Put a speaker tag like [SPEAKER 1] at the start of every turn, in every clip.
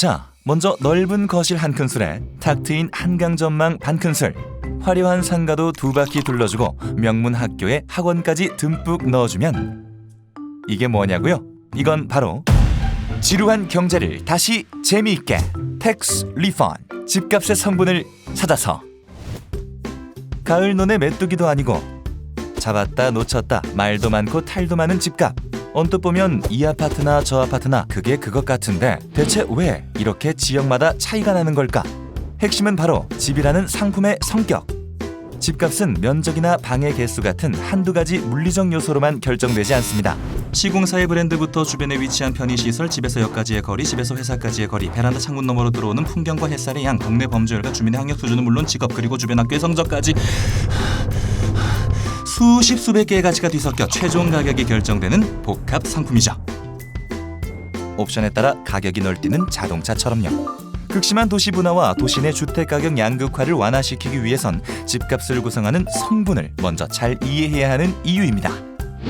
[SPEAKER 1] 자, 먼저 넓은 거실 한 큰술에 탁 트인 한강 전망 반 큰술, 화려한 상가도 두 바퀴 둘러주고 명문 학교에 학원까지 듬뿍 넣어주면 이게 뭐냐고요? 이건 바로 지루한 경제를 다시 재미있게 텍스 리펀 집값의 성분을 찾아서. 가을 논의 메뚜기도 아니고 잡았다 놓쳤다 말도 많고 탈도 많은 집값 언뜻 보면 이 아파트나 저 아파트나 그게 그것 같은데 대체 왜 이렇게 지역마다 차이가 나는 걸까? 핵심은 바로 집이라는 상품의 성격. 집값은 면적이나 방의 개수 같은 한두 가지 물리적 요소로만 결정되지 않습니다. 시공사의 브랜드부터 주변에 위치한 편의시설, 집에서 역까지의 거리, 집에서 회사까지의 거리, 베란다 창문 너머로 들어오는 풍경과 햇살의 양, 동네 범죄율과 주민의 학력 수준은 물론 직업 그리고 주변 학교의 성적까지 수십 수백 개의 가치가 뒤섞여 최종 가격이 결정되는 복합 상품이죠. 옵션에 따라 가격이 널뛰는 자동차처럼요. 극심한 도시 분화와 도시 내 주택 가격 양극화를 완화시키기 위해선 집값을 구성하는 성분을 먼저 잘 이해해야 하는 이유입니다.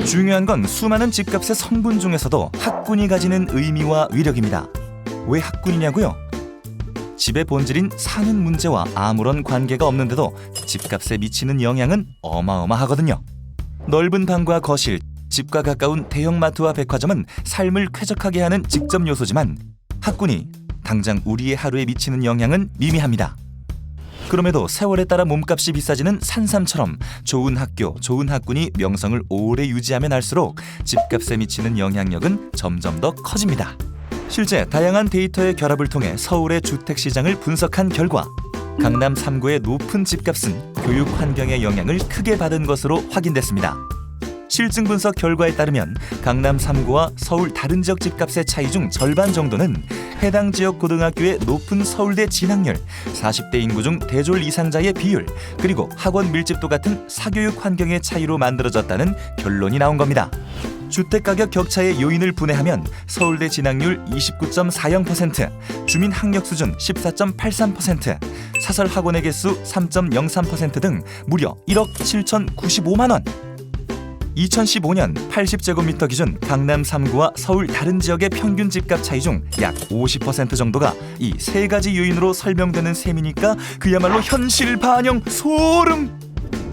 [SPEAKER 1] 중요한 건 수많은 집값의 성분 중에서도 학군이 가지는 의미와 위력입니다. 왜 학군이냐고요? 집의 본질인 사는 문제와 아무런 관계가 없는데도 집값에 미치는 영향은 어마어마하거든요. 넓은 방과 거실, 집과 가까운 대형마트와 백화점은 삶을 쾌적하게 하는 직접 요소지만 학군이 당장 우리의 하루에 미치는 영향은 미미합니다. 그럼에도 세월에 따라 몸값이 비싸지는 산삼처럼 좋은 학교, 좋은 학군이 명성을 오래 유지하면 할수록 집값에 미치는 영향력은 점점 더 커집니다. 실제 다양한 데이터의 결합을 통해 서울의 주택 시장을 분석한 결과 강남 3구의 높은 집값은 교육 환경의 영향을 크게 받은 것으로 확인됐습니다. 실증 분석 결과에 따르면 강남 3구와 서울 다른 지역 집값의 차이 중 절반 정도는 해당 지역 고등학교의 높은 서울대 진학률, 40대 인구 중 대졸 이상자의 비율, 그리고 학원 밀집도 같은 사교육 환경의 차이로 만들어졌다는 결론이 나온 겁니다. 주택 가격 격차의 요인을 분해하면 서울대 진학률 29.40%, 주민 학력 수준 14.83%, 사설 학원의 개수 3.03%등 무려 1억 7,095만 원. 2015년 80제곱미터 기준 강남 3구와 서울 다른 지역의 평균 집값 차이 중 약 50% 정도가 이 세 가지 요인으로 설명되는 셈이니까 그야말로 현실 반영 소름!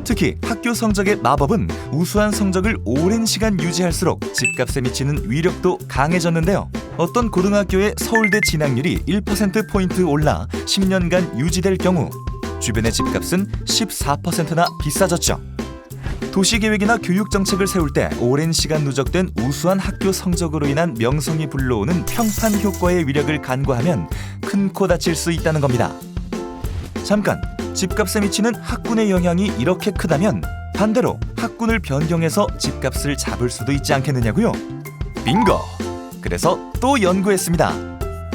[SPEAKER 1] 특히 학교 성적의 마법은 우수한 성적을 오랜 시간 유지할수록 집값에 미치는 위력도 강해졌는데요. 어떤 고등학교의 서울대 진학률이 1%포인트 올라 10년간 유지될 경우 주변의 집값은 14%나 비싸졌죠. 도시계획이나 교육정책을 세울 때 오랜 시간 누적된 우수한 학교 성적으로 인한 명성이 불러오는 평판 효과의 위력을 간과하면 큰 코 다칠 수 있다는 겁니다. 잠깐, 집값에 미치는 학군의 영향이 이렇게 크다면 반대로 학군을 변경해서 집값을 잡을 수도 있지 않겠느냐고요? 빙고! 그래서 또 연구했습니다.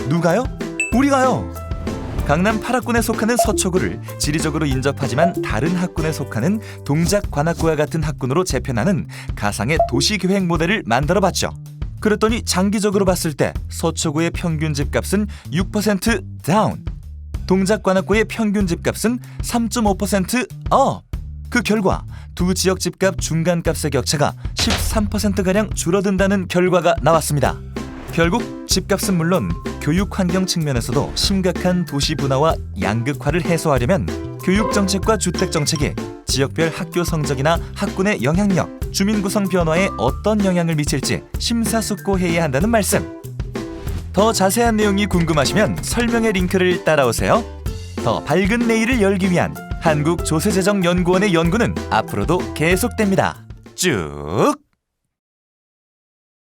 [SPEAKER 1] 누가요? 우리가요! 강남 8학군에 속하는 서초구를 지리적으로 인접하지만 다른 학군에 속하는 동작 관악구와 같은 학군으로 재편하는 가상의 도시계획 모델을 만들어 봤죠. 그랬더니 장기적으로 봤을 때 서초구의 평균 집값은 6% 다운, 동작 관악구의 평균 집값은 3.5% 업. 그 결과 두 지역 집값 중간값의 격차가 13%가량 줄어든다는 결과가 나왔습니다. 결국 집값은 물론 교육 환경 측면에서도 심각한 도시 분화와 양극화를 해소하려면 교육 정책과 주택 정책이 지역별 학교 성적이나 학군의 영향력, 주민 구성 변화에 어떤 영향을 미칠지 심사숙고해야 한다는 말씀. 더 자세한 내용이 궁금하시면 설명의 링크를 따라오세요. 더 밝은 내일을 열기 위한 한국조세재정연구원의 연구는 앞으로도 계속됩니다. 쭉